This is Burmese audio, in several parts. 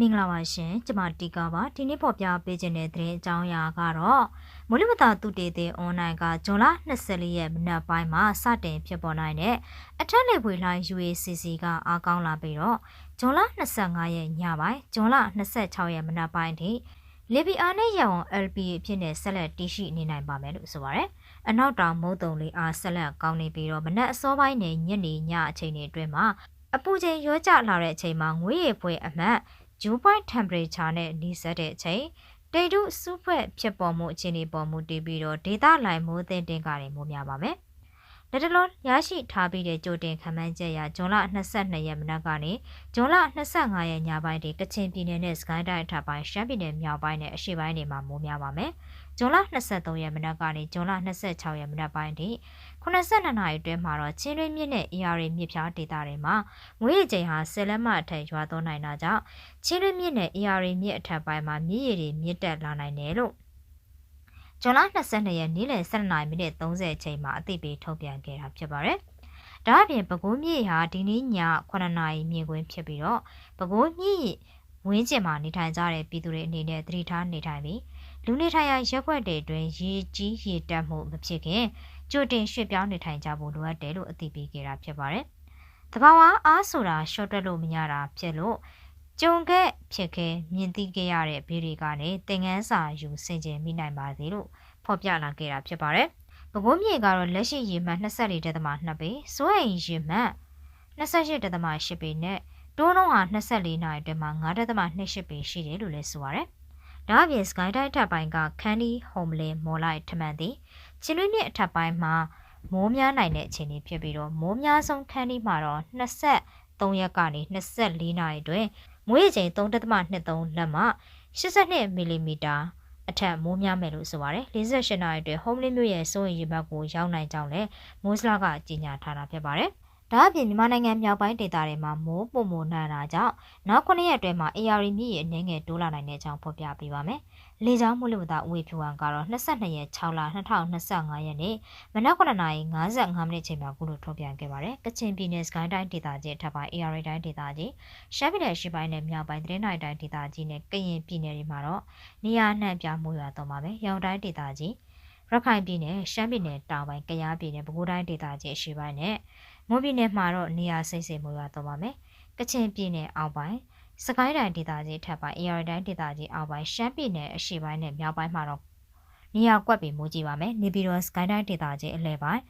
မင်္ဂလာပါရှင်ကျမတီကာပါဒီနေ့ပေါ်ပြပေးခြင်းတဲ့သတင်းအကြောင်းအရာကတော့မိုးလေဝသသုတေသီအွန်လိုင်းကဇွန်လ24ရက်မနက်ပိုင်းမှာစတင်ဖြစ်ပေါ်နိုင်တဲ့အထက်လေပွေလှိုင်း UACC ကအားကောင်းလာပြီးတော့ဇွန်လ25ရက်ညပိုင်းဇွန်လ26ရက်မနက်ပိုင်းထိလေပီအာနဲ့ရဝံ LP အဖြစ်နဲ့ဆက်လက်တည်ရှိနေနိုင်ပါမယ်လို့ဆိုပါရယ်အနောက်တောင်မုတ်တုံလေးအားဆက်လက်ကောင်းနေပြီးတော့မနက်အစောပိုင်းနဲ့ညနေညအချိန်တွေအတွင်းမှာအပူချိန်ရောကျလာတဲ့အချိန်မှာငွေရည်ပွဲအမှတ် dew point temperature နဲ့နှီးစပ်တဲ့အချိန်တိတ်တုစုဖွဲ့ဖြစ်ပေါ်မှုအခြေအနေပေါ်မူတည်ပြီးတော့ဒေတာလိုင်မိုးသင်းတင်ကတွေမိုးများပါမယ်။လက်တလုံးရရှိထားပြီးတဲ့ကြိုတင်ခန့်မှန်းချက်အရဇွန်လ22ရက်မနက်ကနေဇွန်လ25ရက်ညပိုင်းထိကချင်ပြည်နယ်နဲ့စကိုင်းတိုင်းအထက်ပိုင်းရှမ်းပြည်နယ်မြောက်ပိုင်းနဲ့အရှေ့ပိုင်းတွေမှာမိုးများပါမယ်။ ဇွန်လ23ရက်မနက်ကနေဇွန်လ26ရက်မနက်ပိုင်းထိ82နာရီအတွင်းမှာတော့ချင်းတွင်းမြစ်နဲ့ AR မြစ်ဖြားဒေသတွေမှာငွေရည်ချိန်ဟာ10လက်မအထက်ရွာသွန်းနိုင်တာကြောင့်ချင်းတွင်းမြစ်နဲ့ AR မြစ်အထက်ပိုင်းမှာမြစ်ရည်တွေမြင့်တက်လာနိုင်တယ်လို့ဇွန်လ22ရက်နေ့လယ်12မိနစ်30အချိန်မှာအသိပေးထုတ်ပြန်ခဲ့တာဖြစ်ပါတယ်။ဒါအပြင်ပဲခူးမြစ်ဟာဒီနေ့ည9နာရီမြင်ကွင်းဖြစ်ပြီးတော့ပဲခူးမြစ်ဝင်းကျင်မှာနေထိုင်ကြတဲ့ပြည်သူတွေအနေနဲ့သတိထားနေထိုင်ပြီး လူနေထိုင်ရာရက်ွက်တွေအတွင်းရေကြီးရေတက်မှုမဖြစ်ခင်ကြိုတင်ရွှေ့ပြောင်းနေထိုင်ကြဖို့လိုအပ်တယ်လို့အသိပေးခဲ့တာဖြစ်ပါတယ်။တဘာဝအားဆိုတာရှော့တက်လို့မရတာဖြစ်လို့ကြုံခဲ့ဖြစ်ခဲ့မြင်သိခဲ့ရတဲ့ဘေးတွေကနေသင်ငန်းစာယူဆင်ခြင်မိနိုင်ပါသေးလို့ဖော်ပြလာခဲ့တာဖြစ်ပါတယ်။ပဲခူးမြေကတော့လက်ရှိရေမှတ်24.2ပေ၊စိုးရိမ်ရေမှတ်28.8ပေနဲ့တိုးနှုံးဟာ24နာရီအတွင်းမှာ9.28ပေရှိတယ်လို့လည်းဆိုပါတယ်။ ဒါအပြင် Sky တိုင်းထပ်ပိုင်းကခန်းဒီဟုံမလင်းမော်လိုက်ထမှန်သည်ချင်းလွင်းမြစ်အထက်ပိုင်းမှာမိုးများနိုင်တဲ့အခြေအနေဖြစ်ပြီးတော့မိုးများဆုံးခန်းဒီမှာတော့23ရက်ကနေ24နာရီတွင်မွေးချိန်3.23လက်မှ82မီလီမီတာအထက်မိုးများမယ်လို့ဆိုပါတယ်48နာရီအတွင်း Homeland မြို့ရဲ့စိုးရိမ်ရေဘတ်ကိုရောက်နိုင်ကြောင်းလည်းမိုးစလာကကြေညာထားတာဖြစ်ပါတယ်။ ဒါအပြင်မြန်မာနိုင်ငံမြောက်ပိုင်းဒေသတွေမှာမိုးပုံမနှံတာကြောင့်နောက်9ရက်အတွင်းမှာ AR မြစ်ရဲ့အနေငယ်တိုးလာနိုင်တဲ့အကြောင်းဖော်ပြပေးပါမယ်။လေကြောင်းမှုလဝသဦးဝေဖြူဟန်ကတော့22ရက်6လ2025ရက်နေ့မနက်9:55မိနစ်ချိန်မှာကုလိုထုတ်ပြန်ခဲ့ပါတယ်။ကချင်ပြည်နယ်စကိုင်းတိုင်းဒေသကြီးအထက်ပိုင်း AR တိုင်းဒေသကြီးရှမ်းပြည်နယ်ရှေ့ပိုင်းနဲ့မြောက်ပိုင်းသတင်းတိုင်းတိုင်းဒေသကြီးနဲ့ကရင်ပြည်နယ်တွေမှာတော့နေရာနှံ့ပြမှုရွာသွန်းပါမယ်။ရောင်တိုင်းဒေသကြီးရခိုင်ပြည်နယ်ရှမ်းပြည်နယ်တောင်ပိုင်းကယားပြည်နယ်ပဲခူးတိုင်းဒေသကြီးအရှေ့ပိုင်းနဲ့ မွန်ပြည်နယ်မှာတော့နေရာစိတ်စိတ်မိုးရွာတော့ပါမယ်။ကချင်ပြည်နယ်အောက်ပိုင်းစကိုင်းတိုင်းဒေသကြီးထပ်ပိုင်းအေရတိုင်းဒေသကြီးအောက်ပိုင်းရှမ်းပြည်နယ်အရှေ့ပိုင်းနဲ့မြောက်ပိုင်းမှာတော့နေရာကွက်ပြီးမိုးကြီးပါမယ်။နေပြည်တော်စကိုင်းတိုင်းဒေသကြီးအလဲပိုင်း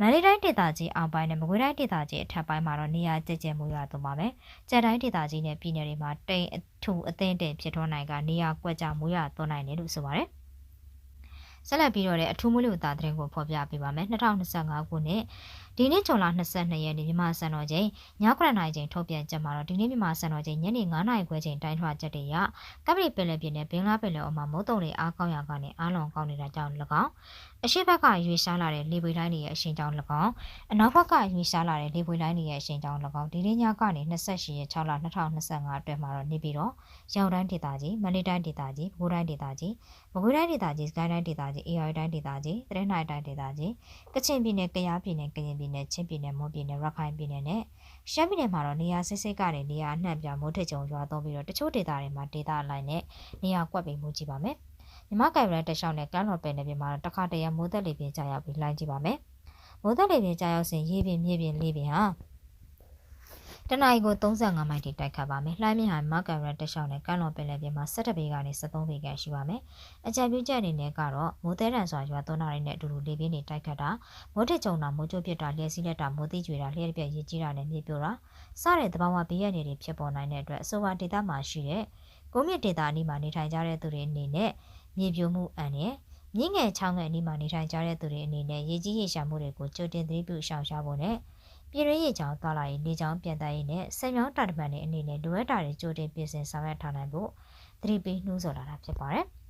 မန္တလေးတိုင်းဒေသကြီးအောက်ပိုင်းနဲ့မကွေးတိုင်းဒေသကြီးအထက်ပိုင်းမှာတော့နေရာကျကျမိုးရွာသွန်းပါမယ်။ကျန်တိုင်းဒေသကြီးနဲ့ပြည်နယ်တွေမှာတိမ်အထူအသင်းတင်ဖြစ်ထွန်းနိုင်ကနေရာကွက်ကြမိုးရွာသွန်းနိုင်တယ်လို့ဆိုပါတယ်။ ဆက်လက်ပြီးတော့လည်းအထူးမလို့သားသတင်းကိုဖော်ပြပေးပါမယ်2025ခုနှစ်ဒီနေ့ဇွန်လ22ရက်နေ့မြန်မာစံတော်ချိန်ည9:00နာရီချိန်ထုတ်ပြန်ချက်မှာတော့ဒီနေ့မြန်မာစံတော်ချိန်ညနေ9:00နာရီခွဲချိန်တိုင်းထွာချက်တွေရကပလီပင်လယ်ပြင်နဲ့ဘင်္ဂလားပင်လယ်အော်မှာမုတ်တုံတွေအားကောင်းရာကနေအားလုံးကောင်းနေတာကြောင့်၎င်း အရှိဘက်ကရွေရှားလာတဲ့လေပွေတိုင်းတွေရဲ့အရှင်ကြောင့်၎င်းအနောက်ဘက်ကရွေရှားလာတဲ့လေပွေတိုင်းတွေရဲ့အရှင်ကြောင့်၎င်းဒီနေ့ညကနေ28ရက်6လ2025အတွက်မှာတော့နေပြီးတော့ရောင်တိုင်းဒေသကြီးမန္တလေးတိုင်းဒေသကြီးပဲခူးတိုင်းဒေသကြီးမကွေးတိုင်းဒေသကြီးစကိုင်းတိုင်းဒေသကြီးအေရီတိုင်းဒေသကြီးတရင်နိုင်တိုင်းဒေသကြီးကချင်ပြည်နယ်ကယားပြည်နယ်ကရင်ပြည်နယ်ချင်းပြည်နယ်မွန်ပြည်နယ်ရခိုင်ပြည်နယ်နဲ့ရှမ်းပြည်နယ်မှာတော့နေရာစိစိကနေနေရာအနှံ့ပြမိုးထစ်ကြုံရွာသွန်းပြီးတော့တချို့ဒေသတွေမှာဒေသအလိုက်နဲ့နေရာကွက်ပြီးမိုးကြည့်ပါမယ် မြမကင်ရန်တက်ရှောင်းနဲ့ကမ်းတော်ပယ်နယ်ပြင်မှာတခါတရံမိုးသက်လေပြင်းကြာရောက်ပြီးလိုင်းကြည့်ပါမယ်မိုးသက်လေပြင်းကြာရောက်စဉ်ရေပြင်မြေပြင်လေးပြင်ဟာတနအီကို35မိုင်ထိတိုက်ခတ်ပါမယ်။လှိုင်းမြဟာမကရတက်ရှောင်းနဲ့ကမ်းလွန်ပင်လယ်ပြင်မှာ17ပေကနေ73ပေခန့်ရှိပါမယ်။အကြံပြုချက်အနေနဲ့ကတော့မိုးသေးတန်စွာရွာသွန်းတာတွေနဲ့အတူတူလေပြင်းတွေတိုက်ခတ်တာမိုးထစ်ကြုံတာမိုးကြိုးပစ်တာလျှက်စီးလက်တာမိုးသိကျွေတာလျှက်ပြက်ရည်ကြီးတာနဲ့မြေပြိုတာစတဲ့သဘာဝဘေးရည်တွေဖြစ်ပေါ်နိုင်တဲ့အတွက်အဆိုပါဒေသမှာရှိတဲ့ကုန်းမြင့်ဒေသအနီးမှာနေထိုင်ကြတဲ့သူတွေအနေနဲ့ မြေပြိုမှုအန္တရာယ်မြင့်ငယ်ချောင်းငယ်အနီးမှာနေထိုင်ကြတဲ့သူတွေအနေနဲ့ရေကြီးရေရှာမှုတွေကိုကြိုတင်သတိပြုရှောင်ရှားဖို့နဲ့ပြည်ရင်းရေချောင်းသွားလာရေးနေချောင်းပြန်တန်းရေးနဲ့ဆယ်မြောင်းတာတမန်တွေအနေနဲ့လိုအပ်တာတွေကြိုတင်ပြင်ဆင်ဆောင်ရွက်ထားနိုင်ဖို့သတိပေးနှိုးဆော်လာတာဖြစ်ပါတယ်။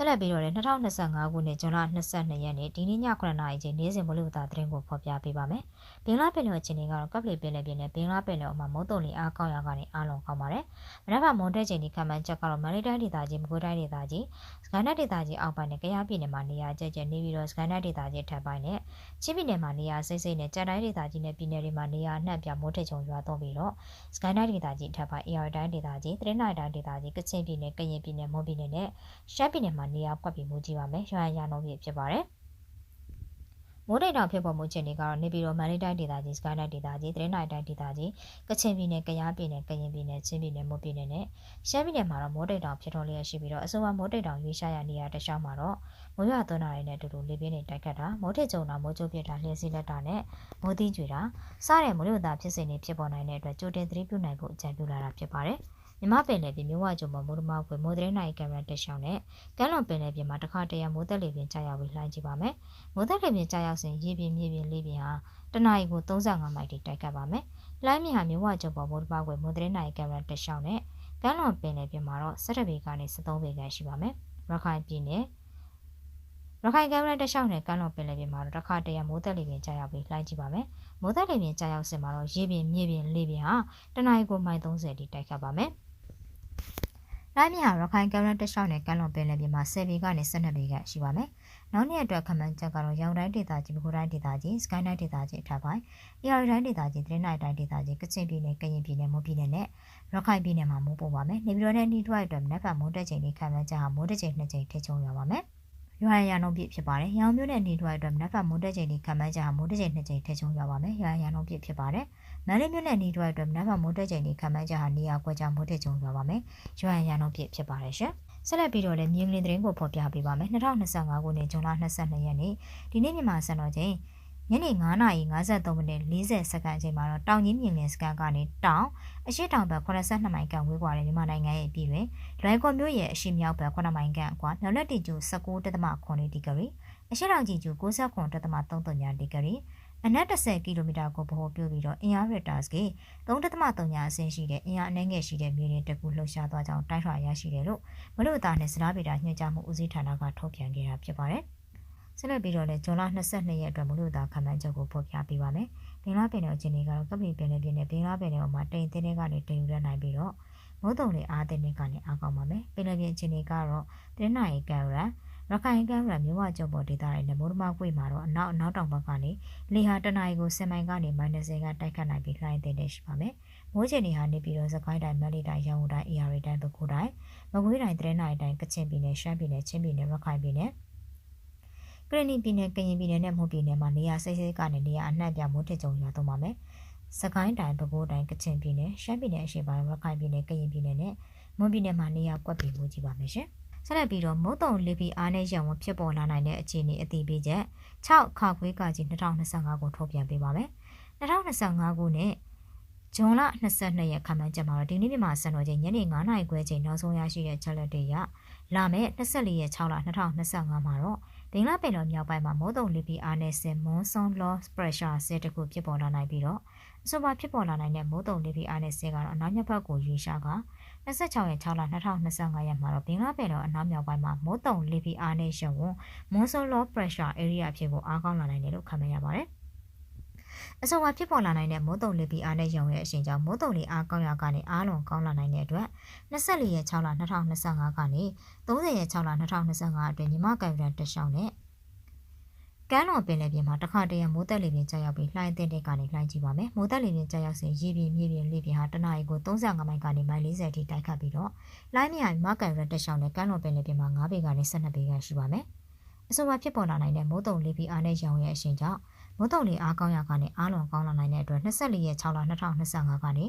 ဆက်လက်ပြီးတော့လည်း2025ခုနှစ်ဇွန်လ22ရက်နေ့ဒီနေ့ည9:00နာရီချိန်နေ့စဉ်မိုးလေဝသသတင်းကိုဖော်ပြပေးပါမယ်။ဘင်္ဂလားပင်လယ်အခြေအနေကတော့ကပ်ပလီပင်လယ်ပြင်နဲ့ဘင်္ဂလားပင်လယ်အော်မှာမုတ်တုံလီအားကောင်းရာကနေအားလုံးကောင်းပါတယ်။မနက်ဖြန်မွန်တဲ့ချိန်ဒီကမှန်ချက်ကတော့မန္တလေးတိုင်းဒေသကြီးမကွေးတိုင်းဒေသကြီးစကိုင်းတိုင်းဒေသကြီးအောက်ပိုင်းနဲ့ကယားပြည်နယ်မှာနေရာကျကျနေပြီးတော့စကိုင်းတိုင်းဒေသကြီးထပ်ပိုင်းနဲ့ချင်းပြည်နယ်မှာနေရာစိတ်စိတ်နဲ့ကြံတိုင်းဒေသကြီးနဲ့ပြည်နယ်တွေမှာနေရာအနှံ့ပြမိုးထချုံရွာသွန်းပြီးတော့စကိုင်းတိုင်းဒေသကြီးထပ်ပိုင်း AR တိုင်းဒေသကြီးတရင်နိုင်တိုင်းဒေသကြီးကချင်ပြည်နယ်ကရင်ပြည်နယ်မွန်ပြည်နယ်နဲ့ရှမ်းပြည်နယ်မှာနေရာကွက်ပြီးမူကြည့်ပါမယ်။ရွာရနှုန်းပြဖြစ်ပါတယ်။မိုးတိတ်တောင်ဖြစ်ပေါ်မှုအခြေအနေကတော့နေပြည်တော်မန္တလေးတိုင်းဒေသကြီးစကိုင်းတိုင်းဒေသကြီးတရင်နိုင်တိုင်းဒေသကြီးကချင်ပြည်နယ်ကယားပြည်နယ်ကရင်ပြည်နယ်ချင်းပြည်နယ်မွန်ပြည်နယ်နဲ့ရှမ်းပြည်နယ်မှာတော့မိုးတိတ်တောင်ဖြစ်တော်လျက်ရှိပြီးတော့အဆိုပါမိုးတိတ်တောင်ရွေးရှားရနေရတခြားမှာတော့မိုးရွာသွန်းတာတွေနဲ့အတူတူလေပြင်းတွေတိုက်ခတ်တာမိုးထစ်ကြုံတာမိုးကြိုးပြတာလျှက်စီးလက်တာနဲ့မိုးသီးကြွေတာစတဲ့မိုးလေဝသဖြစ်စဉ်တွေဖြစ်ပေါ်နိုင်တဲ့အတွက်ကြိုတင်သတိပြုနိုင်ဖို့အကြံပြုလာတာဖြစ်ပါတယ်။ မြမပင်လယ်ပြင်မြဝကျုံမှာမိုးတမခွေမိုးတဲ့နိုင်ကင်မရာတက်ရှောင်းနဲ့ကမ်းလွန်ပင်လယ်ပြင်မှာတစ်ခါတရံမိုးသက်လေပြင်ကြာရောက်ပြီးလှိုင်းကြည့်ပါမယ်။မိုးသက်လေပြင်ကြာရောက်စဉ်ရေပြင်မြေပြင်လေးပြင်ဟာတနအီကို35မိုင်တိတိုက်ခတ်ပါမယ်။လှိုင်းမြဟာမြဝကျုံပေါ်မိုးတမခွေမိုးတဲ့နိုင်ကင်မရာတက်ရှောင်းနဲ့ကမ်းလွန်ပင်လယ်ပြင်မှာတော့17ပေကနေ13ပေခန့်ရှိပါမယ်။ရခိုင်ပြည်နယ်ရခိုင်ကမ်းရိုးတန်းတစ်လျှောက်နဲ့ကမ်းလွန်ပင်လယ်ပြင်မှာတော့တစ်ခါတရံမိုးသက်လေပြင်ကြာရောက်ပြီးလှိုင်းကြည့်ပါမယ်။မိုးသက်လေပြင်ကြာရောက်စင်မှာတော့ရေပြင်မြေပြင်လေပြင်ဟာတနအီကိုမိုင်30တိတိုက်ခတ်ပါမယ်။ လိုင်းမြဟာရခိုင်ကမ်းရိုးတစ်လျှောက်နဲ့ကမ်းလွန်ပင်လယ်ပြင်မှာ10ပေကနေ12ပေခန့်ရှိပါမယ်။နောက်နေ့အတွက်ခမန်းချက်ကတော့ရောင်တိုင်းဒေသကြီးပဲခူးတိုင်းဒေသကြီးစကိုင်းတိုင်းဒေသကြီးအထက်ပိုင်း၊အေရတိုင်းဒေသကြီးတရနိုင်တိုင်းဒေသကြီးကချင်ပြည်နယ်ကရင်ပြည်နယ်မွန်ပြည်နယ်နဲ့ရခိုင်ပြည်နယ်မှာမိုးပေါ်ပါမယ်။နေပြည်တော်နဲ့နှီးထွားအတွက်မနက်ဖြန်မိုးတက်ချိန်လေးခမန်းချက်ဟာမိုးတက်ချိန်2ချိန်ထိချုံရပါမယ်။ရွာရံနှုံပြည့်ဖြစ်ပါတယ်။ရောင်မျိုးနဲ့နေထွားအတွက်မနက်ဖြန်မိုးတက်ချိန်ဒီခံမှန်းချက်ဟာမိုးတက်ချိန်2ချိန်ထချုံရပါမယ်။ရွာရံနှုံပြည့်ဖြစ်ပါတယ်။မ န္တလေးမြို့နယ်နေထွားအတွက်မနက်ဖြန်မိုးတက်ချိန်ဒီခံမှန်းချက်ဟာနေရာကွက်ကြားမိုးတက်ချုံရပါမယ်။ရွာရံနှုံပြည့်ဖြစ်ပါတယ်ရှင်။ဆက်လက်ပြီးတော့လည်းမြင်းကလေးသတင်းကိုဖော်ပြပေးပါမယ်2025ခုနှစ်ဇွန်လ22ရက်နေ့ဒီနေ့မြန်မာစံတော်ချိန်ညနေ9:53မိနစ်40စက္ကန့်အချိန်မှာတော့တောင်ကြီးမြင်လင်းစကန်ကနေတောင်အရှိတောင်ဘက်82မိုင်ကန်ဝေးကွာတဲ့မြန်မာနိုင်ငံရဲ့အပြည်တွင်လွိုင်ကော်မြို့ရဲ့အရှိမြောက်ဘက်9မိုင်ကန်အကွာမြောက်လက်တီကျူ19.9ဒီဂရီအရှိတောင်ကြီးကျူ69.33ဒီဂရီ အနက်30ကီလိုမီတာကိုဗဟိုပြုပြီးတော့အင်အားရတာစကေ3.3ညာအဆင့်ရှိတဲ့အင်အားအနှဲငယ်ရှိတဲ့မြေပြင်တကူလှုပ်ရှားသွားကြောင်းတိုက်ထွာရရှိတယ်လို့မလို့သားနဲ့စလားဗေဒညွှန်ကြားမှုဦးစီးဌာနကထုတ်ပြန်ခဲ့တာဖြစ်ပါတယ်။ဆက်လက်ပြီးတော့လည်းဇွန်လ22ရက်အတွက်မလို့သားခံမှန်းချက်ကိုဖော်ပြပေးပါမယ်။ဘင်္ဂလားပင်လယ်အခြေအနေကတော့ကပ္ပလီပင်လယ်ပြင်နဲ့ဘင်္ဂလားပင်လယ်အော်မှာတိမ်တင်းတွေကနေတိမ်ယူရနိုင်ပြီးတော့မုတ်တုံတွေအားတင်းတွေကနေအားကောင်းပါမယ်။ပင်လယ်ပြင်အခြေအနေကတော့တင်းနိုင်ကံရန် ရခိုင်ကမ်းရမြဝကျုံပေါ်ဒေသတွေနဲ့မိုးဒမကွေမှာတော့အနောက်အနောက်တောင်ဘက်ကနေလေဟာတနအီကို10မိုင်ကနေမိုင်20ကတိုက်ခတ်နိုင်ပြီးလှိုင်းတင်နေရှိပါမယ်။မိုးချင်တွေဟာနေပြီးတော့စကိုင်းတိုင်းမက်လီတိုင်းရန်ကုန်တိုင်းအေရီတိုင်းပဲခူတိုင်းမကွေးတိုင်းတရနိုင်တိုင်းကချင်ပြည်နယ်ရှမ်းပြည်နယ်ချင်းပြည်နယ်ရခိုင်ပြည်နယ်ကရင်ပြည်နယ်ကရင်ပြည်နယ်နဲ့မွန်ပြည်နယ်မှာနေရာစိတ်စိတ်ကနေနေရာအနှံ့ပြမိုးထစ်ကြုံရတော့ပါမယ်။စကိုင်းတိုင်းပဲခူတိုင်းကချင်ပြည်နယ်ရှမ်းပြည်နယ်အရှေ့ပိုင်းရခိုင်ပြည်နယ်ကရင်ပြည်နယ်နဲ့မွန်ပြည်နယ်မှာနေရာကွက်ပြီးမိုးကြည့်ပါမယ်ရှင်။ ဆက်လက်ပြီးတော့မုတ်တုံလေးပြီးအားနဲ့ရံဝဖြစ်ပေါ်လာနိုင်တဲ့အခြေအနေအသိပေးချက်6ခါခွေးကကြီး2025ကိုထုတ်ပြန်ပေးပါမယ်2025ခုနှစ်ဇွန်လ22ရက်ခန့်မှန်းချက်မှာတော့ဒီနေ့မြန်မာစံတော်ချိန်ညနေ9:00နာရီခွဲချိန်နောက်ဆုံးရရှိတဲ့ချက်လက်တွေရလာမယ့်24ရက်6လ2025မှာတော့ဘင်္ဂလားပင်လယ်မြောက်ပိုင်းမှာမိုးတုံလီပီအားနဲ့ဆင်မွန်ဆွန်လော့ပရက်ရှာဆဲတခုဖြစ်ပေါ်လာနိုင်ပြီးတော့အဆိုပါဖြစ်ပေါ်လာနိုင်တဲ့မိုးတုံလီပီအားနဲ့ဆဲကတော့အနောက်မြောက်ဘက်ကိုရွေးရှားက 26ရက်6လ2025ရက်မှာတော့ဘင်္ဂလားပင်လယ်အနောက်မြောက်ပိုင်းမှာမိုးတုံလီပီအားနဲ့ရှုံဝွန်မွန်ဆွန်လော့ပရက်ရှာ area အဖြစ်ကိုအားကောင်းလာနိုင်တယ်လို့ခန့်မှန်းရပါတယ်အဆိုပါဖြစ်ပေါ်လာနိုင်တဲ့မိုးတုံလေးပြီးအားနဲ့ရုံရဲ့အရှင်ကြောင့်မိုးတုံလေးအားကောင်းရာကနေအားလွန်ကောင်းလာနိုင်တဲ့အတွက်24ရက်6လ2025ကနေ30ရက်6လ2025အတွင်းညီမကံရန်တရှောင်းနဲ့ ကမ်းလွန်ပင်လယ်ပြင်မှာတခါတရံမိုးတက်လေပြင်ကြာရောက်ပြီးလှိုင်းတဲ့တဲ့ကနေလှိုင်းကြည့်ပါမယ်။မိုးတက်လေပြင်ကြာရောက်စဉ်ရေပြင်မြေပြင်လေပြင်ဟာတနအီကို35မိုင်ကနေမိုင်40အထိတိုက်ခတ်ပြီးတော့လှိုင်းမြိုင်မကန်ရတက်ရှောင်းနဲ့ကမ်းလွန်ပင်လယ်ပြင်မှာ9ပေကနေ12ပေခန့်ရှိပါမယ်။အဆိုပါဖြစ်ပေါ်လာနိုင်တဲ့မိုးတုံလေးပြီးအားနဲ့ရောင်ရဲ့အရှင်ကြောင့်မိုးတုံလေးအားကောင်းရာကနေအားလွန်ကောင်းလာနိုင်တဲ့အတွက်24ရက်6လ2025ကနေ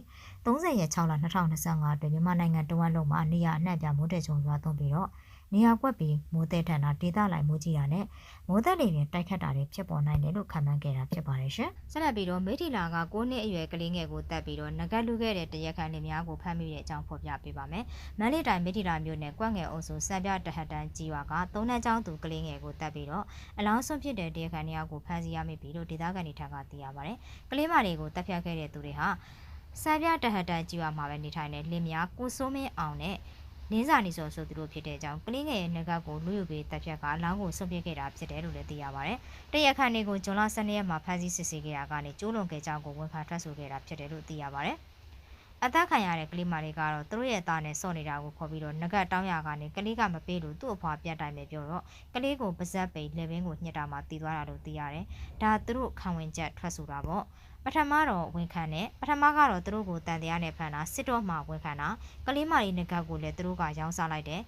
30ရက်6လ2025အတွင်းမြန်မာနိုင်ငံတဝက်လုံးမှာနေရာအနှံ့ပြမိုးတက်ချုံရွာသွန်းပြီးတော့ နေရာကွက်ပြီးမိုးသက်ထန်တာဒေသလိုက်မိုးကြီးတာနဲ့မိုးသက်တွေနဲ့တိုက်ခတ်တာတွေဖြစ်ပေါ်နိုင်တယ်လို့ခန့်မှန်းခဲ့တာဖြစ်ပါတယ်ရှင်။ဆက်လက်ပြီးတော့မေထီလာက9နှစ်အရွယ်ကလေးငယ်ကိုတပ်ပြီးတော့ငကတ်လူခဲ့တဲ့တရက်ခန့်လင်များကိုဖမ်းမိတဲ့အကြောင်းဖော်ပြပေးပါမယ်။မန္တလေးတိုင်းမေထီလာမြို့နယ်ကွက်ငယ်အုပ်စုစံပြတဟတ်တန်းကြီးရွာကသုံးနှစ်ကျောင်းသူကလေးငယ်ကိုတပ်ပြီးတော့အလောင်းဆုံးဖြစ်တဲ့တရက်ခန့်နေရာကိုဖမ်းဆီးရမိပြီလို့ဒေသခံတွေထံကသိရပါတယ်။ကလေးမတွေကိုတပ်ဖြတ်ခဲ့တဲ့သူတွေဟာစံပြတဟတ်တန်းကြီးရွာမှာပဲနေထိုင်တဲ့လင်မယားကိုစိုးမင်းအောင်နဲ့ နင်းစာနေစောဆိုသူတို့ဖြစ်တဲ့အကြောင်းကလေးငယ်ရဲ့ငကကိုလူယူပေးတပ်ဖြတ်ကအလောင်းကိုဆွန့်ပစ်ခဲ့တာဖြစ်တယ်လို့လည်းသိရပါတယ်။တရက်ခန့်နေကိုဂျွန်လ12ရက်မှာဖမ်းဆီးစစ်ဆေးခဲ့တာကနေကျိုးလွန်ခဲ့ကြောင်းကိုဝန်ခံထွက်ဆိုခဲ့တာဖြစ်တယ်လို့သိရပါတယ်။ အသက်ခံရတဲ့ကလေးမလေးကတော့သူတို့ရဲ့သားနဲ့စော့နေတာကိုခေါ်ပြီးတော့ငကတ်တောင်းရကနေကလေးကမပေးလို့သူ့အဖွာပြန်တိုင်ပဲပြောတော့ကလေးကိုပါဇက်ပိတ်လက်ဘင်းကိုညှစ်တာမှတီးသွားတာလို့သိရတယ်။ဒါသူတို့ခံဝင်ချက်ထွက်ဆိုတာပေါ့။ပထမတော့ဝန်ခံတယ်ပထမကတော့သူတို့ကိုတန်တရားနဲ့ဖမ်းတာစစ်တော့မှဝန်ခံတာကလေးမလေးငကတ်ကိုလည်းသူတို့ကရောင်းစားလိုက်တယ်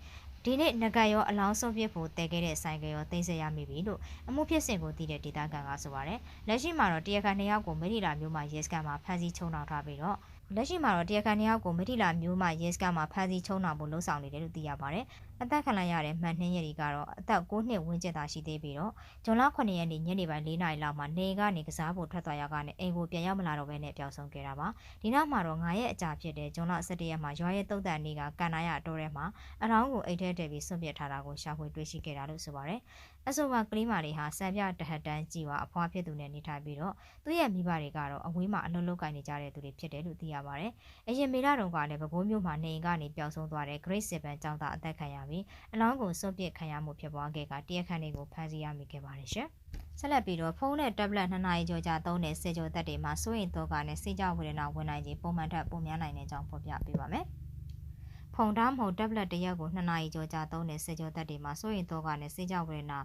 ဒီနေ့ငကရောအလောင်းဆုံးပြစ်ဖို့တည်ခဲ့တဲ့ဆိုင်ကရောသိစေရမိပြီလို့အမှုဖြစ်စဉ်ကိုသိတဲ့ဒေသခံကဆိုပါတယ်။လက်ရှိမှာတော့တရားခံနှစ်ယောက်ကိုမရီလာမျိုးမှာရဲစခန်းမှာဖမ်းဆီးချုံနှောင်ထားပြီးတော့ လက်ရှိမှာတော့တရားခံနှစ်ယောက်ကိုမတိလာမျိုးမှရဲစခန်းမှာဖမ်းဆီးချုံနှောင်ဖို့လှုံ့ဆော်နေတယ်လို့သိရပါတယ်။ အသက်ခံလိုက်ရတဲ့မှန်နှင်းရည်တွေကတော့အသက်9နှစ်ဝန်းကျင်သာရှိသေးပြီးတော့ဂျွန်လ9ရက်နေ့ညနေပိုင်း4နာရီလောက်မှာနေကနေကစားဖို့ထွက်သွားရကနေအိမ်ကိုပြန်ရောက်မလာတော့ဘဲနဲ့ပျောက်ဆုံးခဲ့တာပါ။ဒီနောက်မှာတော့9ရက်အကြာဖြစ်တဲ့ဂျွန်လ17ရက်မှာရွာရဲ့တုတ်တန်နေ့ကကန်နာရအတော်ထဲမှာအထောင်းကိုအိတ်ထဲတည်ပြီးဆွန့်ပစ်ထားတာကိုရှာဖွေတွေ့ရှိခဲ့တာလို့ဆိုပါတယ်။အဆိုပါကလေးမလေးဟာစံပြတဟတ်တန်းကြီးဝါအဖွားဖြစ်သူနဲ့နေထိုင်ပြီးတော့သူ့ရဲ့မိဘတွေကတော့အဝေးမှာအလုံးလုံးကိုင်နေကြတဲ့သူတွေဖြစ်တယ်လို့သိရပါတယ်။အရင်မေလာတုန်းကလည်းပဲခူးမျိုးမှာနေအိမ်ကနေပျောက်ဆုံးသွားတဲ့ Great Seven ကျောင်းသားအသက်ခံရပြီးအလောင်းကိုစွန့်ပစ်ခံရမှုဖြစ်ပွားခဲ့ကတရားခံတွေကိုဖမ်းဆီးရမိခဲ့ပါတယ်ရှင်။ဆက်လက်ပြီးတော့ဖုန်းနဲ့ tablet နှစ်နာရီကျော်ကြာသုံးတဲ့စေကျော်သက်တွေမှာစိုးရင်တော့ကနဲ့စိတ်ကြောက်ဝေဒနာဝင်နိုင်ခြင်းပုံမှန်ထက်ပိုများနိုင်တဲ့အကြောင်းဖော်ပြပေးပါမယ်။ဖုန်းသားမဟုတ် tablet တစ်ရက်ကို2နာရီကျော်ကြာသုံးတဲ့စေကျော်သက်တွေမှာစိုးရင်တော့ကနဲ့စိတ်ကြောက်ဝေဒနာ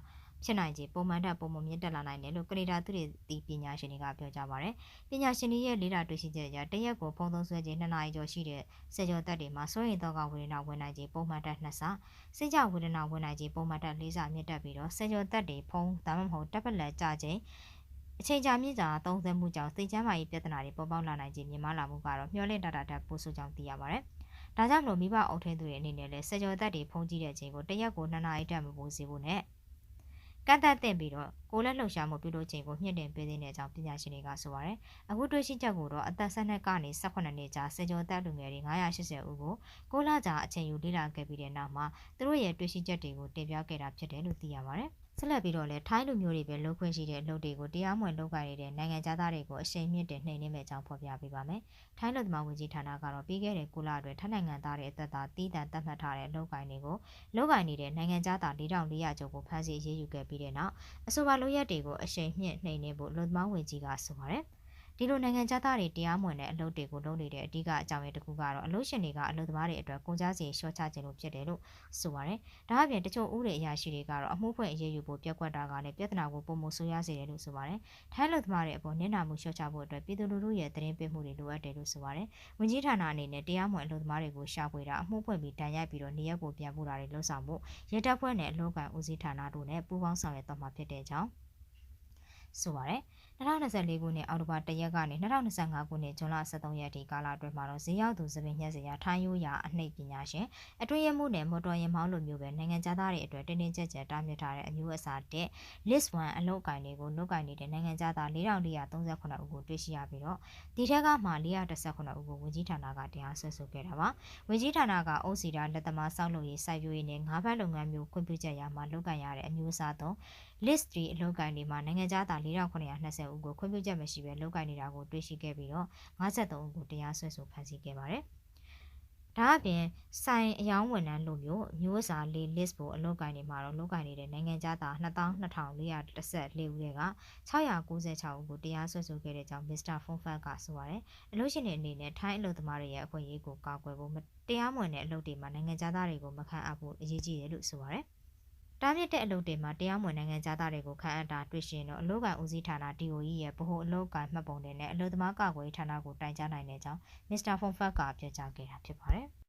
ဖြစ်နိုင်ခြေပုံမှန်ထက်ပုံမမြင့်တက်လာနိုင်တယ်လို့ကနေဒါသူတွေပညာရှင်တွေကပြောကြပါဗျ။ပညာရှင်တွေရဲ့လေ့လာတွေ့ရှိချက်အရတရက်ကိုဖုံးသုံးဆွဲခြင်း2နာရီကျော်ရှိတဲ့စေကျော်သက်တွေမှာစိုးရင်တော့ကဝေဒနာဝင်နိုင်ခြေပုံမှန်ထက်2ဆစိတ်ကြဝေဒနာဝင်နိုင်ခြေပုံမှန်ထက်4ဆမြင့်တက်ပြီးတော့စေကျော်သက်တွေဖုံးဒါမှမဟုတ်တက်ပလက်ကြခြင်းအချိန်ကြာမြင့်စွာသုံးသပ်မှုကြောင့်စိတ်ကျန်းမာရေးပြဿနာတွေပေါ်ပေါက်လာနိုင်ခြင်းမြင်မာလာမှုကတော့မျှော်လင့်တတာတက်ပို့ဆိုကြောင်းသိရပါတယ်။ဒါကြောင့်မလို့မိဘအုပ်ထင်းသူတွေအနေနဲ့လည်းစေကျော်သက်တွေဖုံးကြည့်တဲ့အချိန်ကိုတရက်ကို2နာရီတက်မပိုးစေဖို့နဲ့ ကန့်သတ်တင်ပြီးတော့ကိုလက်လှုပ်ရှားမှုပြုလုပ်ခြင်းကိုမြင့်တင်ပေးတဲ့အကြောင်းပညာရှင်တွေကဆိုပါတယ်။အခုတွေ့ရှိချက်ကိုတော့အသက်12ကနေ18နှစ်ကြာစေကျော်သက်လူငယ်တွေ980ဦးကိုကိုလာကြာအချိန်ယူလေ့လာခဲ့ပြီးတဲ့နောက်မှာသူတို့ရဲ့တွေ့ရှိချက်တွေကိုတင်ပြခဲ့တာဖြစ်တယ်လို့သိရပါတယ်။ ဆက်လက်ပြီးတော့လည်းထိုင်းလူမျိုးတွေပဲလုပ်ခွင့်ရှိတဲ့အလုပ်တွေကိုတရားမဝင်လုပ်ကိုင်နေတဲ့နိုင်ငံသားတွေကိုအရှိန်မြင့်တင်နှိမ်နင်းမဲ့အကြောင်းဖော်ပြပေးပါမယ်။ထိုင်းလူသမားဝန်ကြီးဌာနကတော့ပြီးခဲ့တဲ့ကုလအတွင်းထိုင်းနိုင်ငံသားတွေအသက်သားတည်တံ့သတ်မှတ်ထားတဲ့အလုပ်ကိုင်တွေကိုလုပ်ကိုင်နေတဲ့နိုင်ငံသား4400ကျော်ကိုဖမ်းဆီးရေးယူခဲ့ပြီးတဲ့နောက်အဆိုပါလုပ်ရက်တွေကိုအရှိန်မြင့်နှိမ်နင်းဖို့လူသမားဝန်ကြီးကဆိုပါတယ်။ ဒီလိုနိုင်ငံသားတွေတရားမဝင်တဲ့အလုပ်တွေကိုလုပ်နေတဲ့အဓိကအကြောင်းရင်းတစ်ခုကတော့အလုပ်ရှင်တွေကအလုပ်သမားတွေအတွက်ကုန်ကျစရိတ်လျှော့ချခြင်းလို့ဖြစ်တယ်လို့ဆိုပါတယ်။ဒါအပြင်တချို့ဥပဒေအရာရှိတွေကတော့အမှုဖွင့်အရေးယူဖို့ပြက်ကွက်တာကလည်းပြဿနာကိုပုံမှုဆိုးရစေတယ်လို့ဆိုပါတယ်။ထိုင်းလုပ်သမားတွေအပေါ်နစ်နာမှုလျှော့ချဖို့အတွက်ပြည်သူလူထုရဲ့သတင်းပေးမှုတွေလိုအပ်တယ်လို့ဆိုပါတယ်။ဝန်ကြီးဌာနအနေနဲ့တရားမဝင်အလုပ်သမားတွေကိုရှာဖွေတာအမှုဖွင့်ပြီးတန်ရိုက်ပြီးတော့နေရက်ကိုပြန်ပို့တာတွေလှုံ့ဆော်ဖို့ရဲတပ်ဖွဲ့နဲ့အလုပ်ကန်ဦးစီးဌာနတို့နဲ့ပူးပေါင်းဆောင်ရွက်တော့မှာဖြစ်တဲ့အကြောင်းဆိုပါတယ်။2024ခုနှစ်အောက်တိုဘာ1ရက်ကနေ2025ခုနှစ်ဇွန်လ23ရက်ထိကာလအတွင်းမှာတော့ဈေးရောက်သူသပင်ညက်စရာထိုင်းရိုးရာအနှိပ်ပညာရှင်အတွင်းရမှုနဲ့မော်တော်ယာဉ်မောင်းလိုမျိုးပဲနိုင်ငံသားတွေအတွက်တင်းတင်းကြပ်ကြပ်တားမြစ်ထားတဲ့အမျိုးအစားတဲ့ list 1အလုပ်ကိုင်တွေကိုနှုတ်ကိုင်နေတဲ့နိုင်ငံသား4438ဦးကိုတွေ့ရှိရပြီးတော့ဒီထက်ကမှ418ဦးကိုဝန်ကြီးဌာနကတရားစွဲဆိုခဲ့တာပါဝန်ကြီးဌာနကအုပ်စီတာလက်သမားစောက်လုပ်ရေးစိုက်ပျိုးရေးနဲ့ငါးဖက်လုပ်ငန်းမျိုးခွင့်ပြုချက်ရမှာလုပ်ကိုင်ရတဲ့အမျိုးအစားသုံး list 3အလုပ်ကိုင်တွေမှာနိုင်ငံသား4920ဦးကိုခွင့်ပြုချက်မရှိဘဲလုပ်ကိုင်နေတာကိုတွေ့ရှိခဲ့ပြီးတော့53ဦးကိုတရားစွဲဆိုဖမ်းဆီးခဲ့ပါတယ်။ဒါအပြင်ဆိုင်အယောင်းဝန်ထမ်းလိုမျိုးမျိုးစာလေး list ကိုအလုပ်ကိုင်နေမှာတော့လုပ်ကိုင်နေတဲ့နိုင်ငံသား22,414ဦးတွေက696ဦးကိုတရားစွဲဆိုခဲ့တဲ့အကြောင်း Mr. Fonfat ကဆိုပါတယ်။အလုပ်ရှင်တွေအနေနဲ့ထိုင်းအလုပ်သမားတွေရဲ့အခွင့်အရေးကိုကာကွယ်ဖို့တရားမဝင်တဲ့အလုပ်တွေမှာနိုင်ငံသားတွေကိုမခံအပ်ဖို့အရေးကြီးတယ်လို့ဆိုပါတယ်။ တားမြစ်တဲ့အလုပ်တွေမှာတရားမဝင်နိုင်ငံသားတွေကိုခန့်အပ်တာတွေ့ရှိရင်တော့အလုပ်ကိုင်ဦးစီးဌာန DOE ရဲ့ဗဟိုအလုပ်ကိုင်မှတ်ပုံတင်နဲ့အလုပ်သမားကာကွယ်ရေးဌာနကိုတိုင်ကြားနိုင်တဲ့အကြောင်း Mr. Fonfat ကပြောကြားခဲ့တာဖြစ်ပါတယ်။